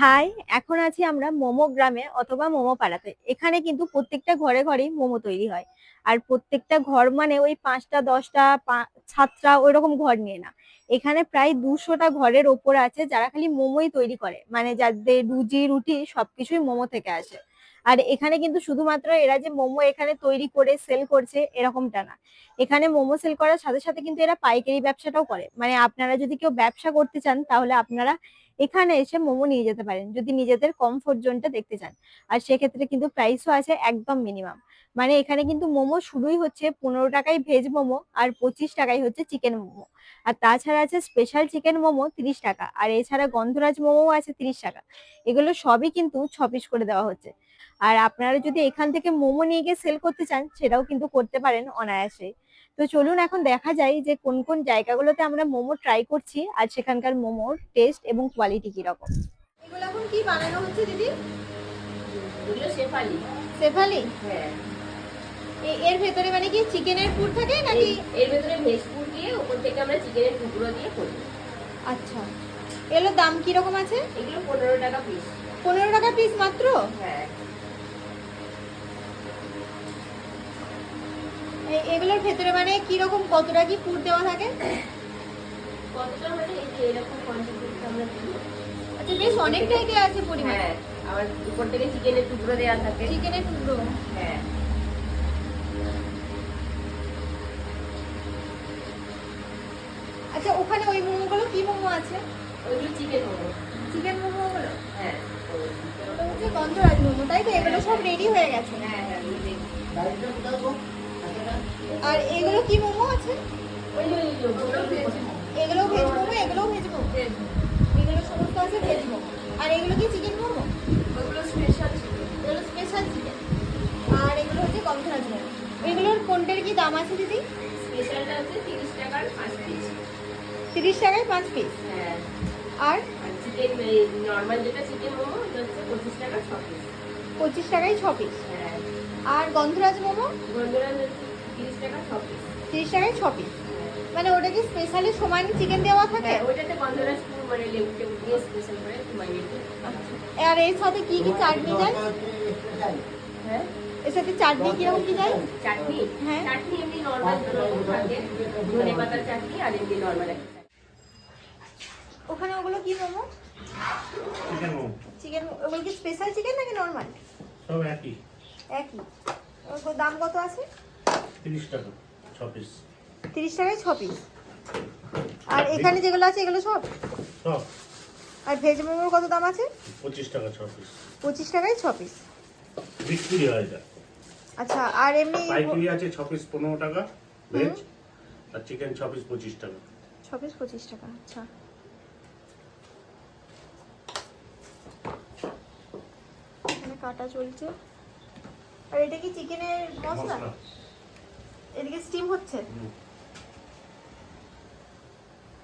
High এখন আছি আমরা মোমো গ্রামে অথবা মোমো পাড়াতে। এখানে কিন্তু প্রত্যেকটা ঘরে ঘরেই মোমো তৈরি হয়। আর প্রত্যেকটা ঘর মানে ওই পাঁচটা, দশটা সাতটা ওই রকম ঘর নিয়ে না। এখানে প্রায় দুশোটা ঘরের ওপর আছে যারা খালি মোমোই তৈরি করে। মানে যাদের রুজি, রুটি সবকিছুই মোমো থেকে আসে। আর এখানে কিন্তু শুধুমাত্র এরা যে মোমো এখানে তৈরি করে সেল করছে এরকমটা না। এখানে মোমো সেল করার সাথে সাথে কিন্তু এরা পাইকারি ব্যবসাটাও করে। মানে আপনারা যদি কেউ ব্যবসা করতে চান, তাহলে আপনারা এখানে এসে মোমো নিয়ে যেতে পারেন। যদি নিজেদের কমফোর্ট জোনটা দেখতে চান। আর সেক্ষেত্রে কিন্তু প্রাইসও আছে একদম মিনিমাম মানে এখানে কিন্তু মোমো শুরুই হচ্ছে পনেরো টাকায় ভেজ মোমো আর পঁচিশ টাকায় হচ্ছে চিকেন মোমো। আর তাছাড়া আছে স্পেশাল চিকেন মোমো তিরিশ টাকা। আর এছাড়া গন্ধরাজ মোমো আছে তিরিশ টাকা। এগুলো সবই কিন্তু ছ পিস করে দেওয়া হচ্ছে। আর আপনারা যদি এখান থেকে মোমো নিয়ে গিয়ে সেল করতে চান সেটাও কিন্তু করতে পারেন অনায়াসে। তো চলুন এখন দেখা যায় যে কোন কোন জায়গাগুলোতে আমরা মোমো ট্রাই করছি আর সেখানকার মোমোর টেস্ট এবং কোয়ালিটি কীরকম। এগুলো এখন কি বানানো হচ্ছে দিদি? এগুলো শেফালি। সেফালি হ্যাঁ। এর ভেতরে মানে কি চিকেনের পুর থাকে নাকি? এর- ভেতরে ভেজ ফুড দিয়ে উপর থেকে আমরা চিকেনের টুকরো দিয়ে করি। আচ্ছা। এগুলোর দাম কি রকম আছে? এগুলো পনেরো টাকা পিস পনেরো টাকা পিস মাত্র? হ্যাঁ। এগুলোর ভেতরে মানে কি রকম কতটা কি পুর দেওয়া থাকে? কতটা মানে এই যে এরকম কোয়ান্টিটি আমরা দিই। আচ্ছা বেশ অনেকটাই দেওয়া আছে পরিমাণ। হ্যাঁ আবার উপর থেকে চিকেনের টুকরো দেওয়া থাকে। চিকেনের টুকরো। হ্যাঁ। আচ্ছা ওখানে ওই মোমোগুলো কি মোমো আছে? ওইগুলো চিকেন মোমো। চিকেন মোমোগুলো হ্যাঁ। ওটা হচ্ছে গন্ধরাজ মোমো তাই তো? এগুলো সব রেডি হয়ে গেছে। হ্যাঁ হ্যাঁ আর এগুলো কি মোমো আছে। এগুলো ভেজ মোমো এগুলো ভেজ মোমো? এগুলো সমস্ত আছে ভেজ মোমো। আর এগুলো কি চিকেন মোমো? ওগুলো স্পেশাল এগুলো স্পেশাল চিকেন আর এগুলো হচ্ছে গন্ধরাজ মোমো। এগুলোর কোনটার কি দাম আছে দিদি? স্পেশালটা হচ্ছে তিরিশ টাকার পাঁচ পিস তিরিশ টাকায় পাঁচ পিস হ্যাঁ। আর? চিকেন নর্মাল যেটা চিকেন মোমো ওটা হচ্ছে পঁচিশ টাকা ছ পিস পঁচিশ টাকায় ছ পিস হ্যাঁ। আর গন্ধরাজ মোমো? গন্ধরাজ তিরিশ টাকা ছ পিস টাকায় ছ পিস মানে ওটা কি স্পেশালি সমান চিকেন দেওয়া থাকে? হ্যাঁ ওইটাতে গন্ধরাজ মানে লেবু টেবু দিয়ে স্পেশাল করে মাইনে আর এর সাথে কি কি চাটনি যায়? হ্যাঁ? এর সাথে চাটনি কীরকম কি যায়? চাটনি? হ্যাঁ। চাটনি এমনি নর্মাল থাকে। ধনে পাতার চাটনি আর এমনি নর্মাল ওখানে ওগুলো কি মোমো চিকেন মোমো চিকেন ওগুলো কি স্পেশাল চিকেন নাকি নর্মাল সব একই। একই। দাম কত আছে? তিরিশ টাকা ছ পিস তিরিশ টাকায় ছ পিস আর এখানে যেগুলো আছে এগুলো সব? সব। আর ভেজ মোমোর কত দাম আছে? পঁচিশ টাকা ছ পিস পঁচিশ টাকায় ছ পিস বিক্রি হয় এটা আচ্ছা আর এমনি পাইকারি আছে ছ পিস পনেরো টাকা ভেজ আর চিকেন ছ পিস পঁচিশ টাকা। ছ পিস পঁচিশ টাকা আচ্ছা। এখানে কাটা চলছে। আর এটা কি চিকেনের মশলা। এদিকে স্টিম হচ্ছে।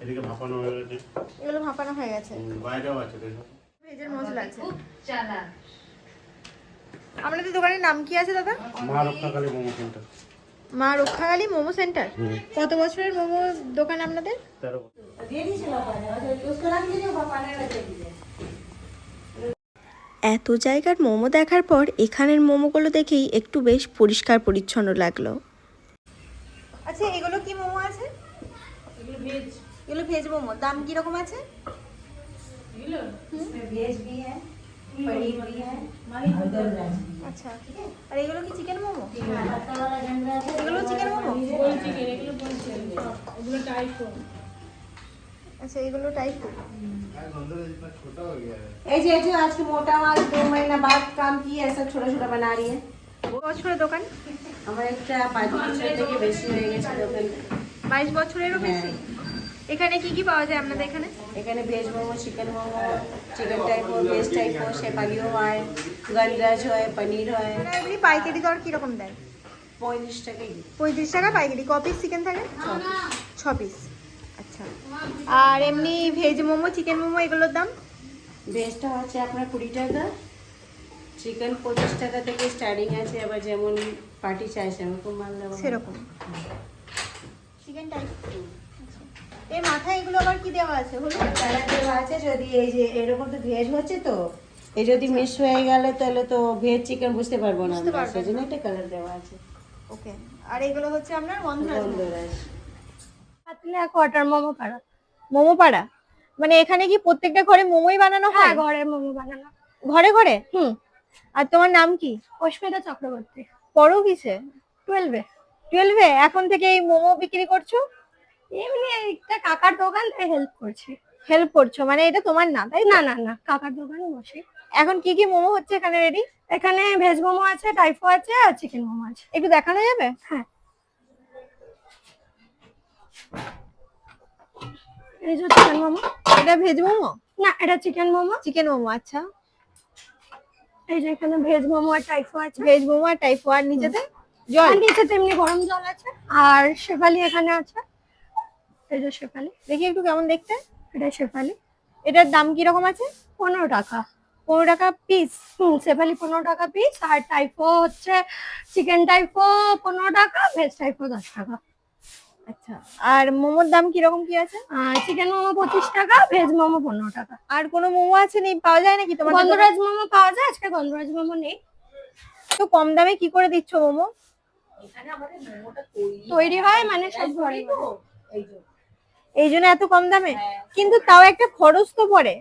এদিকে ভাপানো হয়ে গেছে। এগুলো ভাপানো হয়ে গেছে। বাইরেও আছে দেখো ভেজের মশলা আছে। আপনাদের দোকানের নাম কি আছে দাদা? মা রত্নাকালী মোমো সেন্টার। মা রক্ষাকালী মোমো সেন্টার? কত বছরের মোমো দোকান আপনাদের? তেরো এত জায়গার মোমো দেখার পর এখানের মোমোগুলো দেখেই একটু বেশ পরিষ্কার পরিচ্ছন্ন লাগল। আচ্ছা এগুলো কি মোমো আছে এগুলো ভেজ মোমো দাম কি রকম আছে আচ্ছা আর এগুলো কি চিকেন মোমো এগুলো চিকেন মোমো আচ্ছা এগুলো টাইপো ऐसे ऐसे आज की मोटा माल दो महीना बाद काम की है सब छोटा छोटा बना रही है বছরের দোকান আমার একটা পাঁচ বছর থেকে বেশি হয়ে গেছে দোকান বাইশ বছরেরও বেশি? এখানে কি কি পাওয়া যায় আপনাদের এখানে? এখানে veg momo chicken momo chicken type veg type শেপালিও হয় গন্ধরাজ হয় পনির হয়। মানে এমনি পাইকারি দর কীরকম দেয়? পঁয়ত্রিশ টাকা পঁয়ত্রিশ টাকা পাইকারি। ক পিস চিকেন থাকে? ছ পিস আচ্ছা। আর এমনি ভেজ মোমো চিকেন মোমো এগুলোর দাম? ভেজটা হচ্ছে আপনার কুড়ি টাকা। চিকেন পঁচিশ টাকা থেকে স্টার্টিং আছে। আবার যেমন পার্টি চাই সেরকম মাল হয়। সেরকম। চিকেন টাইপ এই মাথায় এগুলো আবার কি দেওয়া আছে হলুদ কালার দেওয়া আছে যদি এই যে এরকম তো ভেজ হচ্ছে তো এই যদি মিক্স হয়ে গেলে তাহলে তো ভেজ চিকেন বুঝতে পারব না আমরা সেজন্য একটা কালার দেওয়া আছে। ওকে আর এগুলো হচ্ছে আপনার। গন্ধরাজ পাতলা কোয়ার্টার মোমো পাড়া। মোমো পাড়া? মানে এখানে কি প্রত্যেকটা ঘরে মোমোই বানানো হ্যাঁ? হয় ঘরের মোমো বানানো ঘরে ঘরে? হুম। আর তোমার নাম কি? অস্মিতা চক্রবর্তী। পড়ো কিসে? টুয়েলভে টুয়েলভে এখন থেকে এই মোমো বিক্রি করছ? এমনি একটা কাকার দোকান তাই হেল্প করছি। হেল্প করছ? মানে এটা তোমার না তাই না না না কাকার দোকানে বসি। এখন কি কি মোমো হচ্ছে এখানে রেডি এখানে ভেজ মোমো আছে টাইফো আছে আর চিকেন মোমো আছে। একটু দেখানো যাবে? হ্যাঁ। এই যে চিকেন মোমো। এটা ভেজ মোমো? না এটা চিকেন মোমো। চিকেন মোমো আচ্ছা। এই যে এখানে ভেজ মোমো আর টাইফো আছে। ভেজ মোমো আর টাইপো আর নিচেতে জল? নিচে তেমনি গরম জল আছে। আর শেফালি এখানে আছে। এই যে শেফালি। দেখি একটু কেমন দেখতে? এটা শেফালি। এটার দাম কি রকম আছে? পনেরো টাকা। পনেরো টাকা পিস হুম শেফালি পনেরো টাকা পিস আর টাইপো হচ্ছে চিকেন টাইপো পনেরো টাকা ভেজ টাইপো দশ টাকা। আচ্ছা আর মোমোর দাম কি রকম কি আছে? চিকেন মোমো পঁচিশ টাকা ভেজ মোমো পনেরো টাকা। আর কোনো মোমো আছে নেই? পাওয়া যায় নাকি তোমার গন্ধরাজ মোমো পাওয়া যায় আজকে গন্ধরাজ মোমো নেই। তো কম দামে কি করে দিচ্ছ মোমো? এখানে আমাদের মোমোটা তৈরি হয়। মানে সব ঘরে এই জন্য এত কম দামে? হ্যাঁ। কিন্তু তাও একটা খরচ তো পড়ে।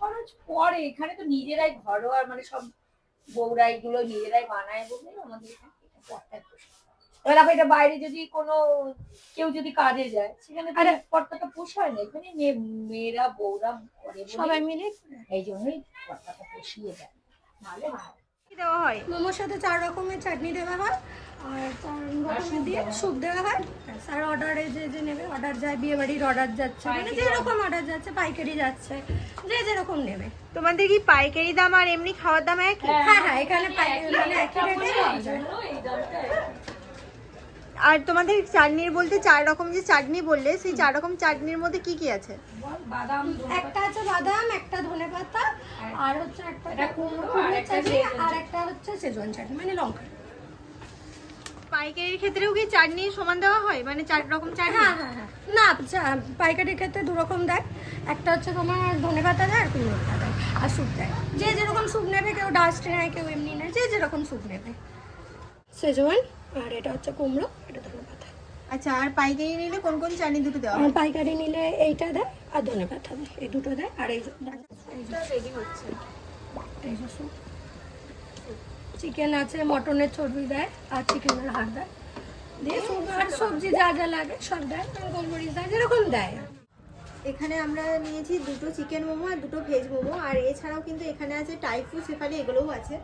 খরচ পরে এখানে তো নিজেরাই ঘরোয়া মানে সব বৌরা এগুলো নিজেরাই বানায় বলে আমাদের এখানে পড়তে। এবার এটা বাইরে যদি কোনো কেউ যদি কাজে যায় সেখানে আরে পর্দাটা পোষায় না এখানে মেয়ে- মেয়েরা বৌরা করে সবাই মিলে এই জন্যই পর্দাটা পোষিয়ে দেয়। নাহলে হয়। দেওয়া হয়? মোমোর সাথে চার রকমের চাটনি দেওয়া হয় আর চার রকমের দিয়ে স্যুপ দেওয়া হয়। আর অর্ডারে যে যে নেবে অর্ডার যায় বিয়ে বাড়ির অর্ডার যাচ্ছে মানে যেরকম অর্ডার। যাচ্ছে পাইকারি যাচ্ছে যে যেরকম নেবে। তোমাদের কি পাইকারি দাম আর এমনি খাওয়ার দাম একই? হ্যাঁ হ্যাঁ এখানে পাইকারি মানে একই রেটে পাওয়া যায় এই দামটা আর তোমাদের চাটনির বলতে চার রকম যে চাটনি বললে সেই চার রকম চাটনির মধ্যে কি কি আছে? বাদাম একটা আছে বাদাম একটা ধনে পাতা আর হচ্ছে একটা একটা কুমড়ো চাটনি আর একটা হচ্ছে সেজওয়ান চাটনি মানে লঙ্কা। পাইকারির ক্ষেত্রেও কি চাটনি সমান দেওয়া হয়? মানে চার রকম চাটনি? হ্যাঁ হ্যাঁ হ্যাঁ। না চা- পাইকারির ক্ষেত্রে দু রকম দেয়। একটা হচ্ছে তোমার ধনে পাতা দেয় আর কুমড়ো পাতা দেয় আর স্যুপ দেয়। যে যেরকম স্যুপ নেবে কেউ ডাস্ট নেয় কেউ এমনি নেয় যে যেরকম স্যুপ নেবে। সেজওয়ান আর এটা হচ্ছে কুমড়ো এটা ধনে পাতা। আচ্ছা আর পাইকারি নিলে কোন কোন চাটনি দুটো দেওয়া আর হয়? পাইকারি নিলে এইটা দেয় আর ধনে পাতা দেয় এই দুটো দেয় আর এই রেডি হচ্ছে। চিকেন আছে মটনের চর্বি দেয় আর চিকেনের হাড় দেয়। দিয়ে আর সবজি যা যা লাগে সব দেয় গোলমরিচ দেয় যেরকম দেয়। এখানে আমরা নিয়েছি দুটো চিকেন মোমো আর দুটো ভেজ মোমো আর এছাড়াও কিন্তু এখানে আছে টাইফু সেফালি এগুলোও আছে।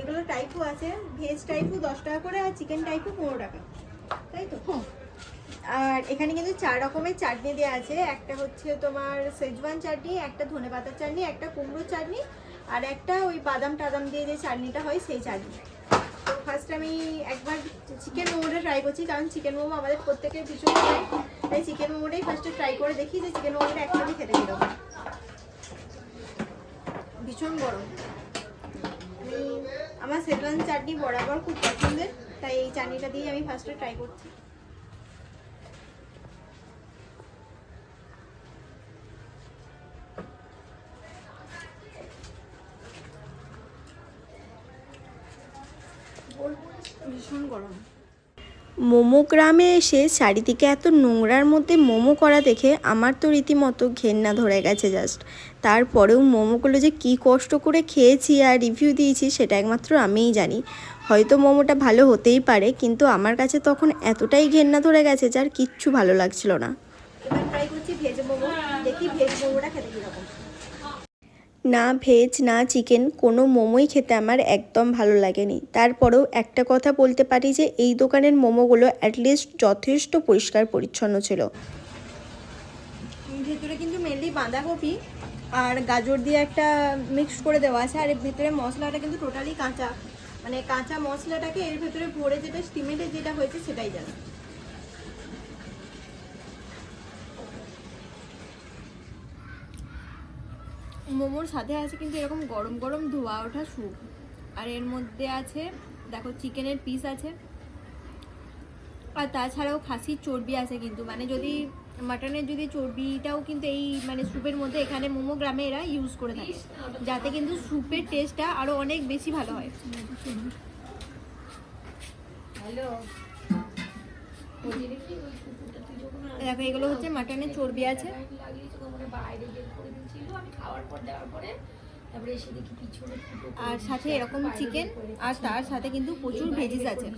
এগুলো টাইপও আছে ভেজ টাইফু দশ টাকা করে আর চিকেন টাইফু পনেরো টাকা। তাই তো? আর এখানে কিন্তু চার রকমের চাটনি দেওয়া আছে। একটা হচ্ছে তোমার সেজওয়ান চাটনি একটা ধনে পাতার চাটনি একটা কুমড়োর চাটনি আর একটা ওই বাদাম টাদাম দিয়ে যে চাটনিটা হয় সেই চাটনি। তো ফার্স্ট আমি একবার চিকেন মোমোটা ট্রাই করছি কারণ চিকেন মোমো আমাদের প্রত্যেকের ভীষণ তাই চিকেন মোমোটাই ফার্স্টে ট্রাই করে দেখি যে চিকেন মোমোটা অ্যাকচুয়ালি খেতে কীরকম। ভীষণ গরম। আমার সেজওয়ান চাটনি বরাবর খুব পছন্দের, তাই এই চাটনিটা দিয়ে আমি ফার্স্টে ট্রাই করছি। ভীষণ গরম। মোমো গ্রামে এসে চারিদিকে এত নোংরার মধ্যে মোমো করা দেখে আমার তো রীতিমতো ঘেন্না ধরে গেছে জাস্ট তারপরেও মোমোগুলো যে কি কষ্ট করে খেয়েছি আর রিভিউ দিয়েছি সেটা একমাত্র আমিই জানি। হয়তো মোমোটা ভালো হতেই পারে, কিন্তু আমার কাছে তখন এতটাই ঘেন্না ধরে গেছে যার কিচ্ছু ভালো লাগছিল না। এবার ট্রাই করছি ভেজ মোমো। দেখি ভেজ মোমোটা খেতে না ভেজ, না চিকেন, কোনো মোমোই খেতে আমার একদম ভালো লাগেনি। তারপরেও একটা কথা বলতে পারি যে, এই দোকানের মোমোগুলো অ্যাটলিস্ট যথেষ্ট পরিষ্কার পরিচ্ছন্ন ছিল। ভেতরে কিন্তু মেনলি বাঁধাকপি আর গাজর দিয়ে একটা মিক্স করে দেওয়া আছে। আর এর ভেতরে মশলাটা কিন্তু টোটালি কাঁচা। মানে কাঁচা মশলাটাকে এর ভেতরে ভরে যেটা স্টিমেটে যেটা হয়েছে সেটাই জানা। মোমোর সাথে আছে কিন্তু এরকম গরম গরম ধোয়া ওঠা স্যুপ। আর এর মধ্যে আছে, দেখো চিকেনের পিস আছে। আর তাছাড়াও খাসির চর্বি আছে কিন্তু মানে যদি মাটনের যদি চর্বিটাও কিন্তু এই মানে স্যুপের মধ্যে এখানে মোমো গ্রামে এরা ইউজ করে থাকে। যাতে কিন্তু স্যুপের টেস্টটা আরও অনেক বেশি ভালো হয়। হ্যালো দেখো, এগুলো হচ্ছে মাটনের চর্বি আছে আর সাথে এরকম চিকেন আর তার সাথে কিন্তু প্রচুর ভেজিস আছে।